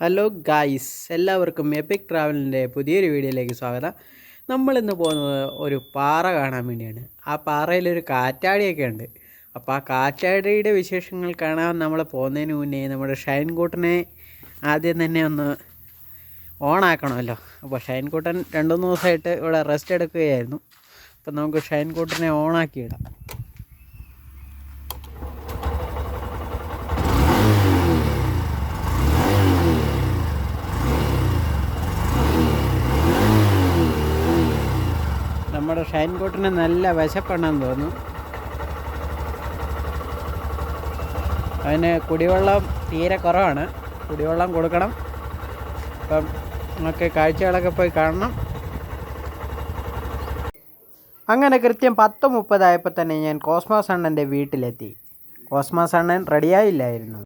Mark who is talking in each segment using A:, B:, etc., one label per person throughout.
A: Hello guys എല്ലാവർക്കും epic ട്രാവലിന്റെ പുതിയൊരു വീഡിയോയിലേക്ക് സ്വാഗതം. നമ്മളിന്ന് പോകുന്നത് ഒരു പാറ കാണാൻ വേണ്ടിയാണ്. ആ പാറയിലൊരു കാറ്റാടിയൊക്കെ ഉണ്ട്. അപ്പോൾ ആ കാറ്റാടിയുടെ വിശേഷങ്ങൾ കാണാൻ നമ്മൾ പോകുന്നതിന് മുന്നേ നമ്മുടെ ഷൈൻ കൂട്ടനെ ആദ്യം തന്നെ ഒന്ന് ഓണാക്കണമല്ലോ അപ്പോൾ ഷൈൻ കൂട്ടൻ രണ്ട് മൂന്ന് ദിവസമായിട്ട് ഇവിടെ റെസ്റ്റ് എടുക്കുകയായിരുന്നു. അപ്പോൾ നമുക്ക് ഷൈൻ കൂട്ടനെ ഓണാക്കിയിടാം നമ്മുടെ ഷൈൻ കോട്ടിന് നല്ല വിശപ്പെണ്ണെന്ന് തോന്നുന്നു. അതിന് കുടിവെള്ളം തീരെ കുറവാണ്. കുടിവെള്ളം കൊടുക്കണം. അപ്പം നമുക്ക് കാഴ്ചകളൊക്കെ പോയി കാണണം. അങ്ങനെ കൃത്യം പത്ത് മുപ്പതായപ്പോൾ തന്നെ ഞാൻ കോസ്മോസ് അണ്ണന്റെ വീട്ടിലെത്തി. കോസ്മോസ് അണ്ണൻ റെഡിയായില്ലായിരുന്നു.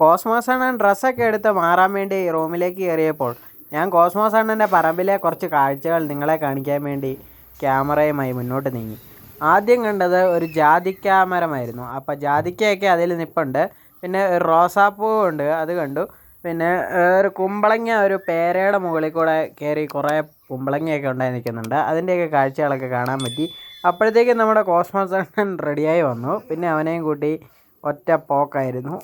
A: കോസ്മോസ് അണ്ണൻ ഡ്രസ്സൊക്കെ എടുത്ത് മാറാൻ വേണ്ടി റൂമിലേക്ക് കയറിയപ്പോൾ ഞാൻ കോസ്മോസ് അണ്ണന്റെ പറമ്പിലെ കുറച്ച് കാഴ്ചകൾ നിങ്ങളെ കാണിക്കാൻ വേണ്ടി ക്യാമറയുമായി മുന്നോട്ട് നീങ്ങി. ആദ്യം കണ്ടത് ഒരു ജാതി ക്യാമറമായിരുന്നു അപ്പോൾ ജാതിക്കയൊക്കെ അതിൽ നിപ്പുണ്ട്. പിന്നെ ഒരു റോസാപ്പൂ ഉണ്ട് അത് കണ്ടു. പിന്നെ ഒരു കുമ്പളങ്ങ ഒരു പേരയുടെ മുകളിൽ കൂടെ കയറി കുറേ കുമ്പളങ്ങയൊക്കെ ഉണ്ടായി നിൽക്കുന്നുണ്ട്. അതിന്റെയൊക്കെ കാഴ്ചകളൊക്കെ കാണാൻ പറ്റി. അപ്പോഴത്തേക്കും നമ്മുടെ കോസ്മോസ് അണ്ണൻ റെഡിയായി വന്നു. പിന്നെ അവനെയും കൂട്ടി ഒറ്റ പോക്കായിരുന്നു.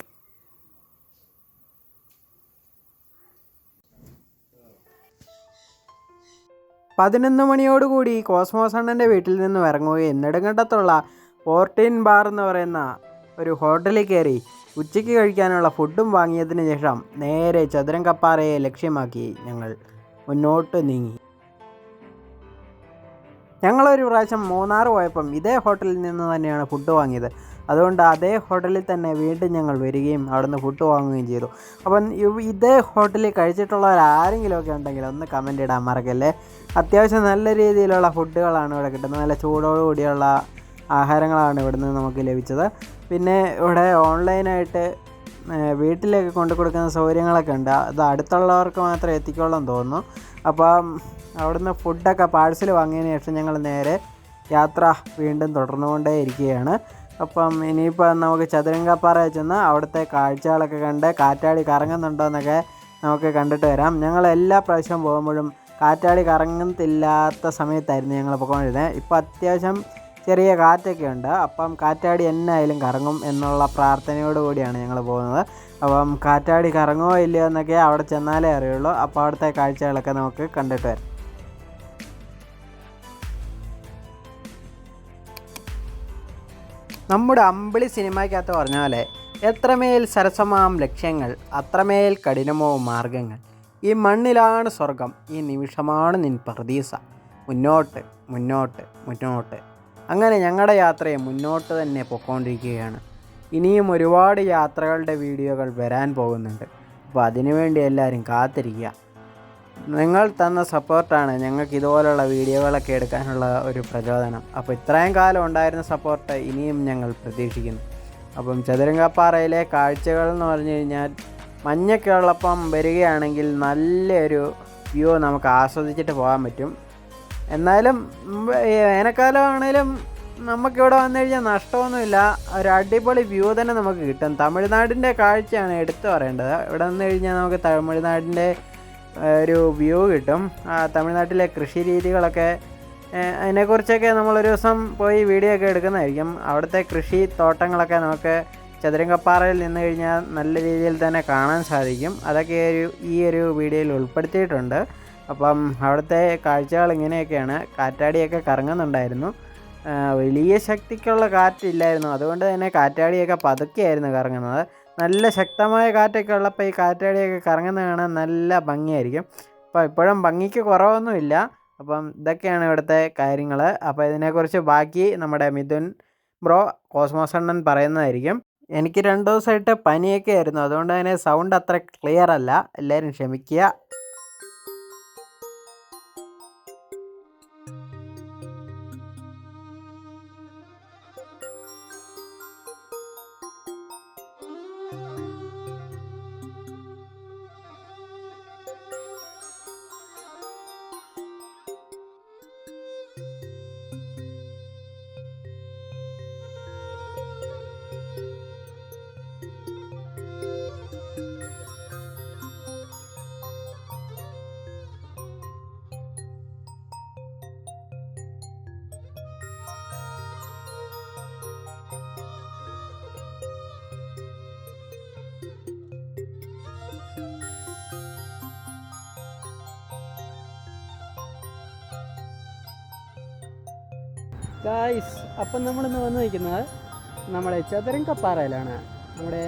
A: പതിനൊന്ന് മണിയോടുകൂടി കോസ്മോസ് അണ്ണന്റെ വീട്ടിൽ നിന്നും ഇറങ്ങുകയും നെടുങ്കണ്ടത്തുള്ള ഫോർട്ടീൻ ബാർ എന്ന് പറയുന്ന ഒരു ഹോട്ടലിൽ കയറി ഉച്ചയ്ക്ക് കഴിക്കാനുള്ള ഫുഡും വാങ്ങിയതിന് ശേഷം നേരെ ചതുരംഗപ്പാറയെ ലക്ഷ്യമാക്കി ഞങ്ങൾ മുന്നോട്ട് നീങ്ങി. ഞങ്ങളൊരു പ്രാവശ്യം മൂന്നാർ പോയപ്പം ഇതേ ഹോട്ടലിൽ നിന്ന് തന്നെയാണ് ഫുഡ് വാങ്ങിയത്. അതുകൊണ്ട് അതേ ഹോട്ടലിൽ തന്നെ വീണ്ടും ഞങ്ങൾ വരികയും അവിടുന്ന് ഫുഡ് വാങ്ങുകയും ചെയ്തു. അപ്പം ഇതേ ഹോട്ടലിൽ കഴിച്ചിട്ടുള്ളവർ ആരെങ്കിലുമൊക്കെ ഉണ്ടെങ്കിൽ ഒന്ന് കമന്റ് ഇടാൻ മറക്കല്ലേ? അത്യാവശ്യം നല്ല രീതിയിലുള്ള ഫുഡുകളാണ് ഇവിടെ കിട്ടുന്നത്. നല്ല ചൂടോടുകൂടിയുള്ള ആഹാരങ്ങളാണ് ഇവിടുന്ന് നമുക്ക് ലഭിച്ചത്. പിന്നെ ഇവിടെ ഓൺലൈനായിട്ട് വീട്ടിലേക്ക് കൊണ്ടു കൊടുക്കുന്ന സൗകര്യങ്ങളൊക്കെ ഉണ്ട്. അത് അടുത്തുള്ളവർക്ക് മാത്രമേ എത്തിക്കുള്ളൂ തോന്നുന്നു. അപ്പം അവിടുന്ന് ഫുഡൊക്കെ പാഴ്സൽ വാങ്ങിയതിന് ശേഷം ഞങ്ങൾ നേരെ യാത്ര വീണ്ടും തുടർന്നുകൊണ്ടേ ഇരിക്കുകയാണ് അപ്പം ഇനിയിപ്പോൾ നമുക്ക് ചതുരംഗപ്പാറ ചെന്ന് അവിടുത്തെ കാഴ്ചകളൊക്കെ കണ്ട് കാറ്റാടി കറങ്ങുന്നുണ്ടോ എന്നൊക്കെ നമുക്ക് കണ്ടിട്ട് വരാം. ഞങ്ങൾ എല്ലാ പ്രാവശ്യം പോകുമ്പോഴും കാറ്റാടി കറങ്ങത്തില്ലാത്ത സമയത്തായിരുന്നു ഞങ്ങൾ പോകുന്നത് ഇപ്പോൾ അത്യാവശ്യം ചെറിയ കാറ്റൊക്കെ ഉണ്ട്. അപ്പം കാറ്റാടി എന്നായാലും കറങ്ങും എന്നുള്ള പ്രാർത്ഥനയോട് കൂടിയാണ് ഞങ്ങൾ പോകുന്നത്. അപ്പം കാറ്റാടി കറങ്ങുമോ ഇല്ലയോ എന്നൊക്കെ അവിടെ ചെന്നാലേ അറിയുള്ളൂ. അപ്പോൾ അവിടുത്തെ കാഴ്ചകളൊക്കെ നമുക്ക് കണ്ടിട്ട് വരാം. നമ്മുടെ അമ്പിളി സിനിമയ്ക്കകത്ത് പറഞ്ഞ പോലെ എത്രമേൽ സരസമാം ലക്ഷ്യങ്ങൾ അത്രമേൽ കഠിനമോ മാർഗങ്ങൾ. ഈ മണ്ണിലാണ് സ്വർഗം ഈ നിമിഷമാണ് നിൻ പ്രതീസ. മുന്നോട്ട് മുന്നോട്ട് മുന്നോട്ട്. അങ്ങനെ ഞങ്ങളുടെ യാത്രയെ മുന്നോട്ട് തന്നെ പൊക്കോണ്ടിരിക്കുകയാണ്. ഇനിയും ഒരുപാട് യാത്രകളുടെ വീഡിയോകൾ വരാൻ പോകുന്നുണ്ട്. അപ്പോൾ അതിനുവേണ്ടി എല്ലാവരും കാത്തിരിക്കുക. നിങ്ങൾ തന്ന സപ്പോർട്ടാണ് ഞങ്ങൾക്ക് ഇതുപോലുള്ള വീഡിയോകളൊക്കെ എടുക്കാനുള്ള ഒരു പ്രചോദനം. അപ്പോൾ ഇത്രയും കാലം ഉണ്ടായിരുന്ന സപ്പോർട്ട് ഇനിയും ഞങ്ങൾ പ്രതീക്ഷിക്കുന്നു. അപ്പം ചതുരംഗപ്പാറയിലെ കാഴ്ചകൾ എന്ന് പറഞ്ഞു കഴിഞ്ഞാൽ മഞ്ഞൊക്കെ ഉള്ളപ്പം വരികയാണെങ്കിൽ നല്ലൊരു വ്യൂ നമുക്ക് ആസ്വദിച്ചിട്ട് പോകാൻ പറ്റും. എന്നാലും വേനൽക്കാലമാണേലും നമുക്കിവിടെ വന്നു കഴിഞ്ഞാൽ നഷ്ടമൊന്നുമില്ല. ഒരു അടിപൊളി വ്യൂ തന്നെ നമുക്ക് കിട്ടും. തമിഴ്നാടിന്റെ കാഴ്ചയാണ് എടുത്തു പറയേണ്ടത്. ഇവിടെ വന്നു കഴിഞ്ഞാൽ നമുക്ക് തമിഴ്നാടിന്റെ ഒരു വ്യൂ കിട്ടും. തമിഴ്നാട്ടിലെ കൃഷി രീതികളൊക്കെ അതിനെക്കുറിച്ചൊക്കെ നമ്മളൊരു ദിവസം പോയി വീഡിയോ ഒക്കെ എടുക്കുന്നതായിരിക്കും. അവിടുത്തെ കൃഷി തോട്ടങ്ങളൊക്കെ നമുക്ക് ചതുരംഗപ്പാറയിൽ നിന്ന് കഴിഞ്ഞാൽ നല്ല രീതിയിൽ തന്നെ കാണാൻ സാധിക്കും. അതൊക്കെ ഒരു ഈ ഒരു വീഡിയോയിൽ ഉൾപ്പെടുത്തിയിട്ടുണ്ട്. അപ്പം അവിടുത്തെ കാഴ്ചകൾ ഇങ്ങനെയൊക്കെയാണ്. കാറ്റാടിയൊക്കെ കറങ്ങുന്നുണ്ടായിരുന്നു. വലിയ ശക്തിക്കുള്ള കാറ്റില്ലായിരുന്നു. അതുകൊണ്ട് തന്നെ കാറ്റാടിയൊക്കെ പതുക്കെയായിരുന്നു കറങ്ങുന്നത്. നല്ല ശക്തമായ കാറ്റൊക്കെ ഉള്ളപ്പോൾ ഈ കാറ്റാടിയൊക്കെ കറങ്ങുന്നത് കാണാൻ നല്ല ഭംഗിയായിരിക്കും. അപ്പോൾ ഇപ്പോഴും ഭംഗിക്ക് കുറവൊന്നുമില്ല. അപ്പം ഇതൊക്കെയാണ് ഇവിടുത്തെ കാര്യങ്ങൾ. അപ്പോൾ ഇതിനെക്കുറിച്ച് ബാക്കി നമ്മുടെ മിഥുൻ ബ്രോ കോസ്മോസ് അണ്ണൻ പറയുന്നതായിരിക്കും. എനിക്ക് രണ്ട് ദിവസമായിട്ട് പനിയൊക്കെ ആയിരുന്നു അതുകൊണ്ട് തന്നെ സൗണ്ട് അത്ര ക്ലിയർ അല്ല. എല്ലാവരും ക്ഷമിക്കുക. Música ഗായ്സ് അപ്പം നമ്മളിന്ന് വന്ന് നിൽക്കുന്നത് നമ്മുടെ ചതുരങ്കപ്പാറയിലാണ് നമ്മുടെ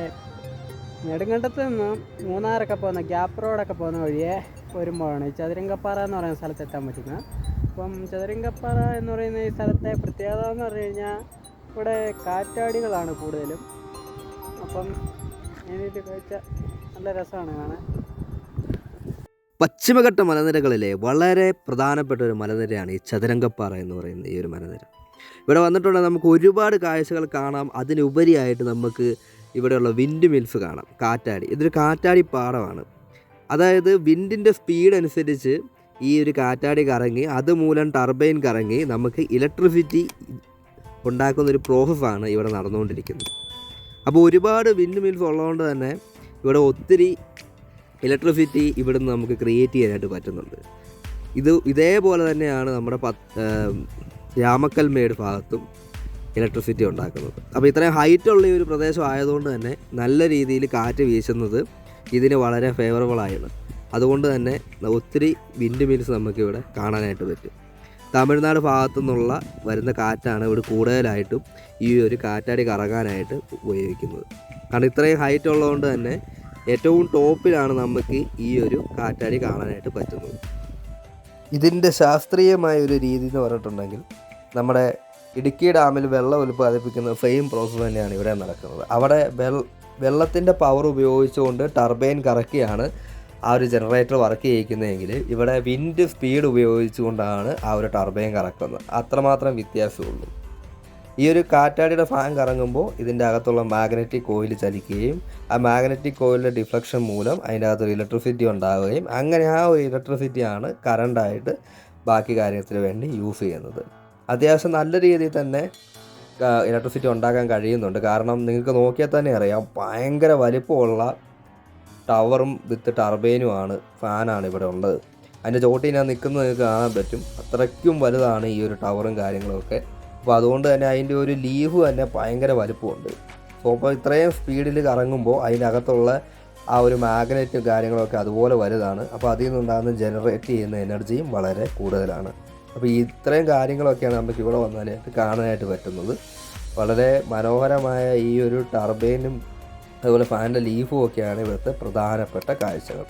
A: നെടുങ്കണ്ടത്ത് നിന്ന് മൂന്നാറൊക്കെ പോകുന്ന ഗ്യാപ്പ് റോഡൊക്കെ പോകുന്ന വഴിയെ വരുമ്പോഴാണ് ചതുരങ്കപ്പാറ എന്ന് പറയുന്ന സ്ഥലത്ത് എത്താൻ പറ്റുന്നത്. അപ്പം ചതുരങ്കപ്പാറ എന്ന് പറയുന്ന ഈ സ്ഥലത്തെ പ്രത്യേകത എന്ന് പറഞ്ഞു കഴിഞ്ഞാൽ ഇവിടെ കാറ്റാടികളാണ് കൂടുതലും. അപ്പം എനിക്ക് കഴിച്ച നല്ല രസമാണ് കാണാൻ.
B: പശ്ചിമഘട്ട മലനിരകളിലെ വളരെ പ്രധാനപ്പെട്ട ഒരു മലനിരയാണ് ഈ ചതുരംഗപ്പാറ എന്ന് പറയുന്ന ഈ ഒരു മലനിര. ഇവിടെ വന്നിട്ടുണ്ടെങ്കിൽ നമുക്ക് ഒരുപാട് കാഴ്ചകൾ കാണാം. അതിനുപരിയായിട്ട് നമുക്ക് ഇവിടെയുള്ള വിൻഡ് മിൽസ് കാണാം. കാറ്റാടി. ഇതൊരു കാറ്റാടി പാടമാണ് അതായത് വിൻഡിന്റെ സ്പീഡ് അനുസരിച്ച് ഈ ഒരു കാറ്റാടി കറങ്ങി അതുമൂലം ടർബൈൻ കറങ്ങി നമുക്ക് ഇലക്ട്രിസിറ്റി ഉണ്ടാക്കുന്ന ഒരു പ്രോസസ്സാണ് ഇവിടെ നടന്നുകൊണ്ടിരിക്കുന്നത്. അപ്പോൾ ഒരുപാട് വിൻഡ് മിൽസ് ഉള്ളതുകൊണ്ട് തന്നെ ഇവിടെ ഒത്തിരി ഇലക്ട്രിസിറ്റി ഇവിടുന്ന് നമുക്ക് ക്രിയേറ്റ് ചെയ്യാനായിട്ട് പറ്റുന്നുണ്ട്. ഇത് ഇതേപോലെ തന്നെയാണ് നമ്മുടെ പത്ത് രാമക്കൽമേട് ഭാഗത്തും ഇലക്ട്രിസിറ്റി ഉണ്ടാക്കുന്നത്. അപ്പോൾ ഇത്രയും ഹൈറ്റുള്ള ഈ ഒരു പ്രദേശം ആയതുകൊണ്ട് തന്നെ നല്ല രീതിയിൽ കാറ്റ് വീശുന്നത് ഇതിന് വളരെ ഫേവറബിൾ ഫേവറബിളാണ് അതുകൊണ്ട് തന്നെ ഒത്തിരി വിൻഡ് മിൽസ് നമുക്കിവിടെ കാണാനായിട്ട് പറ്റും. തമിഴ്നാട് ഭാഗത്തു നിന്നുള്ള വരുന്ന കാറ്റാണ് ഇവിടെ കൂടുതലായിട്ടും ഈ ഒരു കാറ്റാടി കറങ്ങാനായിട്ട് ഉപയോഗിക്കുന്നത്. കാരണം ഇത്രയും ഹൈറ്റ് ഉള്ളതുകൊണ്ട് തന്നെ ഏറ്റവും ടോപ്പിലാണ് നമുക്ക് ഈ ഒരു കാറ്റാടി കാണാനായിട്ട് പറ്റുന്നത്. ഇതിന്റെ ശാസ്ത്രീയമായ ഒരു രീതി എന്ന് പറഞ്ഞിട്ടുണ്ടെങ്കിൽ നമ്മുടെ ഇടുക്കി ഡാമിൽ വെള്ളം ഉൽപ്പാദിപ്പിക്കുന്ന സെയിം പ്രോസസ്സ് തന്നെയാണ് ഇവിടെ നടക്കുന്നത്. അവിടെ വെള്ളത്തിന്റെ പവർ ഉപയോഗിച്ചുകൊണ്ട് ടർബൈൻ കറക്കിയാണ് ആ ഒരു ജനറേറ്റർ വർക്ക് ചെയ്യിക്കുന്നതെങ്കിൽ ഇവിടെ വിൻഡ് സ്പീഡ് ഉപയോഗിച്ചുകൊണ്ടാണ് ആ ഒരു ടർബൈൻ കറക്കുന്നത്. അത്രമാത്രം വ്യത്യാസമുള്ളൂ. ഈ ഒരു കാറ്റാടിയുടെ ഫാൻ കറങ്ങുമ്പോൾ ഇതിന്റെ അകത്തുള്ള മാഗ്നറ്റിക് കോയിൽ ചലിക്കുകയും ആ മാഗ്നറ്റിക് കോയിലിന്റെ ഡിഫ്ലക്ഷൻ മൂലം അതിന്റെ അകത്തൊരു ഇലക്ട്രിസിറ്റി ഉണ്ടാവുകയും അങ്ങനെ ആ ഒരു ഇലക്ട്രിസിറ്റിയാണ് കറണ്ടായിട്ട് ബാക്കി കാര്യത്തിന് വേണ്ടി യൂസ് ചെയ്യുന്നത്. അത്യാവശ്യം നല്ല രീതിയിൽ തന്നെ ഇലക്ട്രിസിറ്റി ഉണ്ടാക്കാൻ കഴിയുന്നുണ്ട്. കാരണം നിങ്ങൾക്ക് നോക്കിയാൽ തന്നെ അറിയാം ഭയങ്കര വലിപ്പമുള്ള ടവറും വിത്ത് ടർബൈനുമാണ് ഫാനാണ് ഇവിടെ ഉള്ളത്. അതിന്റെ ചോട്ടിൽ ഞാൻ നിൽക്കുന്നത് നിങ്ങൾക്ക് കാണാൻ പറ്റും. അത്രയ്ക്കും വലുതാണ് ഈ ഒരു ടവറും കാര്യങ്ങളൊക്കെ അപ്പോൾ അതുകൊണ്ട് തന്നെ അതിന്റെ ഒരു ലീവ് തന്നെ ഭയങ്കര വലുപ്പമുണ്ട്. സോ അപ്പോൾ ഇത്രയും സ്പീഡിൽ കറങ്ങുമ്പോൾ അതിന്റെ അകത്തുള്ള ആ ഒരു മാഗ്നറ്റും കാര്യങ്ങളൊക്കെ അതുപോലെ വലുതാണ്. അപ്പോൾ അതിൽ നിന്നുണ്ടാകുന്ന ജനറേറ്റ് ചെയ്യുന്ന എനർജിയും വളരെ കൂടുതലാണ്. അപ്പോൾ ഇത്രയും കാര്യങ്ങളൊക്കെയാണ് നമുക്ക് ഇവിടെ വന്നാൽ കാണാനായിട്ട് പറ്റുന്നത്. വളരെ മനോഹരമായ ഈ ഒരു ടർബൈനും അതുപോലെ ഫാനിന്റെ ലീഫും ഒക്കെയാണ് ഇവിടുത്തെ പ്രധാനപ്പെട്ട കാഴ്ചകൾ.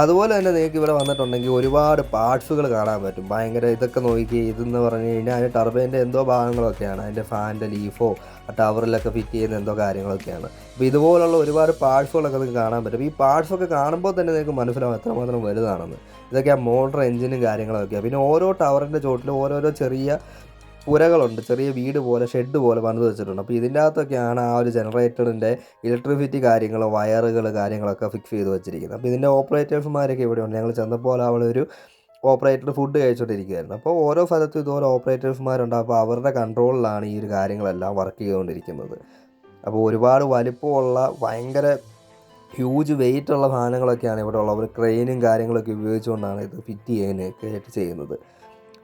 B: അതുപോലെ തന്നെ നിങ്ങൾക്ക് ഇവിടെ വന്നിട്ടുണ്ടെങ്കിൽ ഒരുപാട് പാർട്സുകൾ കാണാൻ പറ്റും. ഭയങ്കര ഇതൊക്കെ നോക്കി ഇതെന്ന് പറഞ്ഞു കഴിഞ്ഞാൽ അതിന്റെ ടർബൈന്റെ എന്തോ ഭാഗങ്ങളൊക്കെയാണ്. അതിന്റെ ഫാനിന്റെ ലീഫോ ടവറിലൊക്കെ ഫിറ്റ് ചെയ്യുന്ന എന്തോ കാര്യങ്ങളൊക്കെയാണ്. അപ്പോൾ ഇതുപോലുള്ള ഒരുപാട് പാർട്സുകളൊക്കെ നിങ്ങൾക്ക് കാണാൻ പറ്റും. ഈ പാർട്സൊക്കെ കാണുമ്പോൾ തന്നെ നിങ്ങൾക്ക് മനസ്സിലാവും എത്രമാത്രം വലുതാണെന്ന്. ഇതൊക്കെ ആ മോട്ടർ എഞ്ചിനും കാര്യങ്ങളൊക്കെയാണ് പിന്നെ ഓരോ ടവറിന്റെ ചോട്ടിലും ഓരോരോ ചെറിയ പുരകളുണ്ട്. ചെറിയ വീട് പോലെ ഷെഡ് പോലെ പണിത് വെച്ചിട്ടുണ്ട്. അപ്പോൾ ഇതിന്റെ അകത്തൊക്കെയാണ് ആ ഒരു ജനറേറ്ററിന്റെ ഇലക്ട്രിസിറ്റി കാര്യങ്ങൾ വയറുകൾ കാര്യങ്ങളൊക്കെ ഫിക്സ് ചെയ്ത് വെച്ചിരിക്കുന്നത്. അപ്പോൾ ഇതിന്റെ ഓപ്പറേറ്റേഴ്സുമാരൊക്കെ ഇവിടെയുണ്ട്. ഞങ്ങൾ ചെന്നപ്പോൾ അവളൊരു ഓപ്പറേറ്റർ ഫുഡ് കഴിച്ചുകൊണ്ടിരിക്കുകയായിരുന്നു അപ്പോൾ ഓരോ സ്ഥലത്തും ഇതുപോലെ ഓപ്പറേറ്റേഴ്സുമാരുണ്ട്. അപ്പോൾ അവരുടെ കൺട്രോളിലാണ് ഈ ഒരു കാര്യങ്ങളെല്ലാം വർക്ക് ചെയ്തുകൊണ്ടിരിക്കുന്നത് അപ്പോൾ ഒരുപാട് വലിപ്പമുള്ള ഭയങ്കര ഹ്യൂജ് വെയിറ്റ് ഉള്ള സാധനങ്ങളൊക്കെയാണ് ഇവിടെ ഉള്ളത്. അവർ ക്രെയിനും കാര്യങ്ങളൊക്കെ ഉപയോഗിച്ചുകൊണ്ടാണ് ഇത് ഫിറ്റ് ചെയ്യാനൊക്കെ ആയിട്ട് ചെയ്യുന്നത്.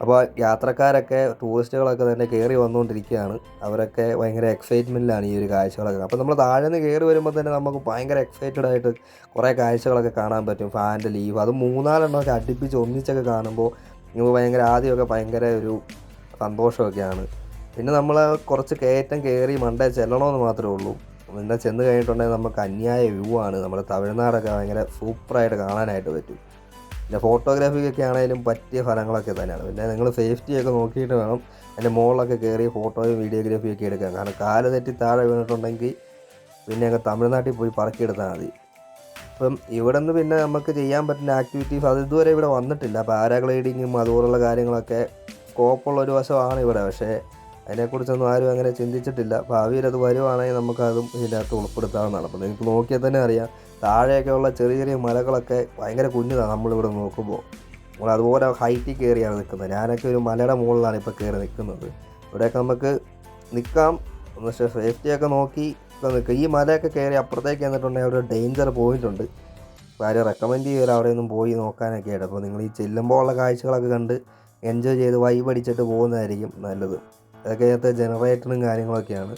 B: അപ്പോൾ യാത്രക്കാരൊക്കെ ടൂറിസ്റ്റുകളൊക്കെ തന്നെ കയറി വന്നുകൊണ്ടിരിക്കുകയാണ്. അവരൊക്കെ ഭയങ്കര എക്സൈറ്റ്മെന്റിലാണ് ഈ ഒരു കാഴ്ചകളൊക്കെ. അപ്പോൾ നമ്മൾ താഴെ നിന്ന് കയറി വരുമ്പോൾ തന്നെ നമുക്ക് ഭയങ്കര എക്സൈറ്റഡ് ആയിട്ട് കുറേ കാഴ്ചകളൊക്കെ കാണാൻ പറ്റും. ഫാന്റെ ലീവ് അത് മൂന്നാലെണ്ണമൊക്കെ അടുപ്പിച്ച് ഒന്നിച്ചൊക്കെ കാണുമ്പോൾ നമുക്ക് ഭയങ്കര ആദ്യമൊക്കെ ഭയങ്കര ഒരു സന്തോഷമൊക്കെയാണ്. പിന്നെ നമ്മൾ കുറച്ച് കയറ്റം കയറി മണ്ടേ ചെല്ലണമെന്ന് മാത്രമേ ഉള്ളൂ. പിന്നെ ചെന്ന് കഴിഞ്ഞിട്ടുണ്ടെങ്കിൽ നമുക്ക് അന്യായ വ്യൂ ആണ്. നമ്മുടെ തമിഴ്നാടൊക്കെ ഭയങ്കര സൂപ്പറായിട്ട് കാണാനായിട്ട് പറ്റും. പിന്നെ ഫോട്ടോഗ്രാഫിക്കൊക്കെ ആണെങ്കിലും പറ്റിയ ഫലങ്ങളൊക്കെ തന്നെയാണ്. പിന്നെ നിങ്ങൾ സേഫ്റ്റിയൊക്കെ നോക്കിയിട്ട് വേണം അതിന്റെ മുകളിലൊക്കെ കയറി ഫോട്ടോയും വീഡിയോഗ്രാഫിയും ഒക്കെ എടുക്കാൻ. കാരണം കാൽ തെറ്റി താഴെ വീണിട്ടുണ്ടെങ്കിൽ പിന്നെ അങ്ങ് തമിഴ്നാട്ടിൽ പോയി പറക്കിയെടുത്താൽ മതി. അപ്പം ഇവിടെ നിന്ന് പിന്നെ നമുക്ക് ചെയ്യാൻ പറ്റുന്ന ആക്ടിവിറ്റീസ് അത് ഇതുവരെ ഇവിടെ വന്നിട്ടില്ല. പാരാഗ്ലൈഡിങ്ങും അതുപോലുള്ള കാര്യങ്ങളൊക്കെ സ്കോപ്പുള്ള ഒരു വശമാണ് ഇവിടെ. പക്ഷേ അതിനെക്കുറിച്ചൊന്നും ആരും അങ്ങനെ ചിന്തിച്ചിട്ടില്ല. ഭാവിയിൽ അത് വരുവാണെങ്കിൽ നമുക്കതും ഇതിനകത്ത് ഉൾപ്പെടുത്താവുന്നതാണ്. അപ്പോൾ നിങ്ങൾക്ക് നോക്കിയാൽ തന്നെ അറിയാം താഴെയൊക്കെയുള്ള ചെറിയ ചെറിയ മലകളൊക്കെ ഭയങ്കര കുഞ്ഞതാണ് നമ്മളിവിടെ നോക്കുമ്പോൾ. നമ്മൾ അതുപോലെ ഹൈറ്റിൽ കയറിയാണ് നിൽക്കുന്നത്. ഞാനൊക്കെ ഒരു മലയുടെ മുകളിലാണ് ഇപ്പോൾ കയറി നിൽക്കുന്നത്. ഇവിടെയൊക്കെ നമുക്ക് നിൽക്കാം. പക്ഷേ സേഫ്റ്റിയൊക്കെ നോക്കി ഒക്കെ നിൽക്കുക ഈ മലയൊക്കെ കയറി അപ്പുറത്തേക്ക് വന്നിട്ടുണ്ടെങ്കിൽ അവിടെ ഡേഞ്ചർ പോയിന്റ് ഉണ്ട്. ആരും റെക്കമെൻഡ് ചെയ്യുക അവിടെ പോയി നോക്കാനൊക്കെ ആയിട്ട് അപ്പോൾ നിങ്ങൾ ഈ ചെല്ലുമ്പോൾ ഉള്ള കാഴ്ചകളൊക്കെ കണ്ട് എൻജോയ് ചെയ്ത് വൈബ് അടിച്ചിട്ട് പോകുന്നതായിരിക്കും നല്ലത്. അതൊക്കെ ജനറേറ്ററും കാര്യങ്ങളൊക്കെയാണ്.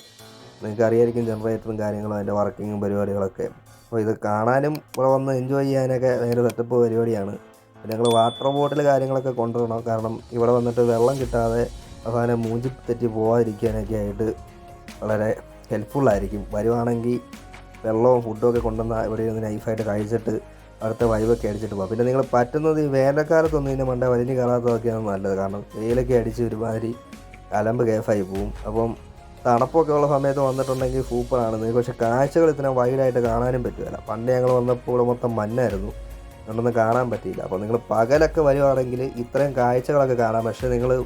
B: നിങ്ങൾക്ക് അറിയായിരിക്കും ജനറേറ്ററും കാര്യങ്ങളും അതിന്റെ വർക്കിങ്ങും പരിപാടികളൊക്കെ. അപ്പോൾ ഇത് കാണാനും ഇവിടെ വന്ന് എൻജോയ് ചെയ്യാനൊക്കെ ഭയങ്കര സെറ്റപ്പ് പരിപാടിയാണ്. പിന്നെ ഞങ്ങൾ വാട്ടർ ബോട്ടിൽ കാര്യങ്ങളൊക്കെ കൊണ്ടുവരണം. കാരണം ഇവിടെ വന്നിട്ട് വെള്ളം കിട്ടാതെ അവസാനം മൂഞ്ചി തെറ്റി പോകാതിരിക്കാനൊക്കെ ആയിട്ട് വളരെ ഹെൽപ്ഫുള്ളായിരിക്കും വരുവാണെങ്കിൽ വെള്ളവും ഫുഡും ഒക്കെ കൊണ്ടുവന്ന ഇവിടെ ഇരുന്ന് നൈഫായിട്ട് കഴിച്ചിട്ട് അടുത്ത വൈബൊക്കെ അടിച്ചിട്ട് പോകാം പിന്നെ നിങ്ങൾ പറ്റുന്നത് ഈ വേനൽക്കാലത്തൊന്നും ഇതിന്റെ മണ്ട വലിഞ്ഞ് കയറാത്തതൊക്കെയാണ് നല്ലത്. കാരണം വെയിലൊക്കെ അടിച്ച് ഒരുമാതിരി അലമ്പ് കേഫായി പോവും. അപ്പം തണുപ്പൊക്കെ ഉള്ള സമയത്ത് വന്നിട്ടുണ്ടെങ്കിൽ സൂപ്പറാണ്. പക്ഷേ കാഴ്ചകൾ ഇത്ര വൈഡായിട്ട് കാണാനും പറ്റുകയില്ല പണ്ട് ഞങ്ങൾ വന്നപ്പോൾ മൊത്തം മഞ്ഞായിരുന്നു. അതുകൊണ്ടൊന്നും കാണാൻ പറ്റിയില്ല. അപ്പോൾ നിങ്ങൾ പകലൊക്കെ വരുവാണെങ്കിൽ ഇത്രയും കാഴ്ചകളൊക്കെ കാണാം. പക്ഷേ നിങ്ങൾ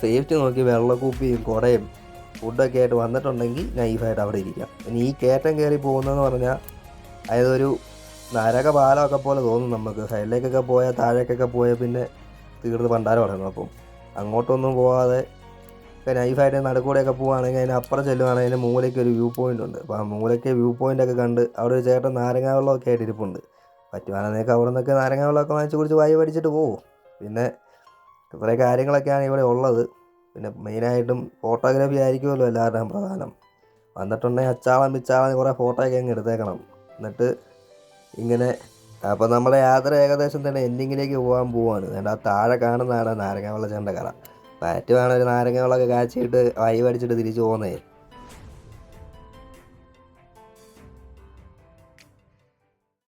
B: സേഫ്റ്റി നോക്കി വെള്ളക്കൂപ്പിയും കുടയും ഫുഡൊക്കെ ആയിട്ട് വന്നിട്ടുണ്ടെങ്കിൽ നൈഫായിട്ട് അവിടെ ഇരിക്കാം. ഇനി ഈ കയറ്റം കയറി പോകുന്നതെന്ന് പറഞ്ഞാൽ അതായത് ഒരു നരക പാലമൊക്കെ പോലെ തോന്നും നമുക്ക്. സൈഡിലേക്കൊക്കെ പോയാൽ താഴേക്കൊക്കെ പോയാൽ പിന്നെ തീർന്ന് പണ്ടാരം തുടങ്ങും അപ്പം അങ്ങോട്ടൊന്നും പോകാതെ ഇപ്പം നൈഫായിട്ട് നടുക്കൂടെയൊക്കെ പോവുകയാണെങ്കിൽ അതിന് അപ്പുറം ചെല്ലുവാണെങ്കിൽ അതിന്റെ മൂലയ്ക്ക് ഒരു വ്യൂ പോയിന്റ് ഉണ്ട്. അപ്പോൾ ആ മൂലയ്ക്ക് വ്യൂ പോയിന്റ് ഒക്കെ കണ്ട് അവിടെ ഒരു ചേട്ടൻ നാരങ്ങാ വെള്ളമൊക്കെ ആയിട്ട് ഇരിപ്പുണ്ട്. പറ്റുവാണെങ്കിൽ നിങ്ങൾക്ക് അവിടെ നിന്നൊക്കെ നാരങ്ങാ വെള്ളമൊക്കെ വാങ്ങിച്ച് കുടിച്ച് വായി പഠിച്ചിട്ട് പോകും പിന്നെ കുറേ കാര്യങ്ങളൊക്കെയാണ് ഇവിടെ ഉള്ളത്. പിന്നെ മെയിനായിട്ടും ഫോട്ടോഗ്രാഫി ആയിരിക്കുമല്ലോ എല്ലാവരുടെയും പ്രധാനം. വന്നിട്ടുണ്ടെങ്കിൽ അച്ചാളം പിച്ചാളം കുറേ ഫോട്ടോയൊക്കെ അങ്ങ് എടുത്തേക്കണം. എന്നിട്ട് ഇങ്ങനെ അപ്പോൾ നമ്മുടെ യാത്ര ഏകദേശം തന്നെ എൻഡിങ്ങിലേക്ക് പോകാൻ പോവാണ്. എന്റെ ആ താഴെ കാണുന്നതാണ് നാരങ്ങ വെള്ളച്ചേണ്ട കട വേണം ഒരു വെള്ളമൊക്കെ കാച്ചിട്ട് വൈ പഠിച്ചിട്ട് തിരിച്ചു പോകുന്നേ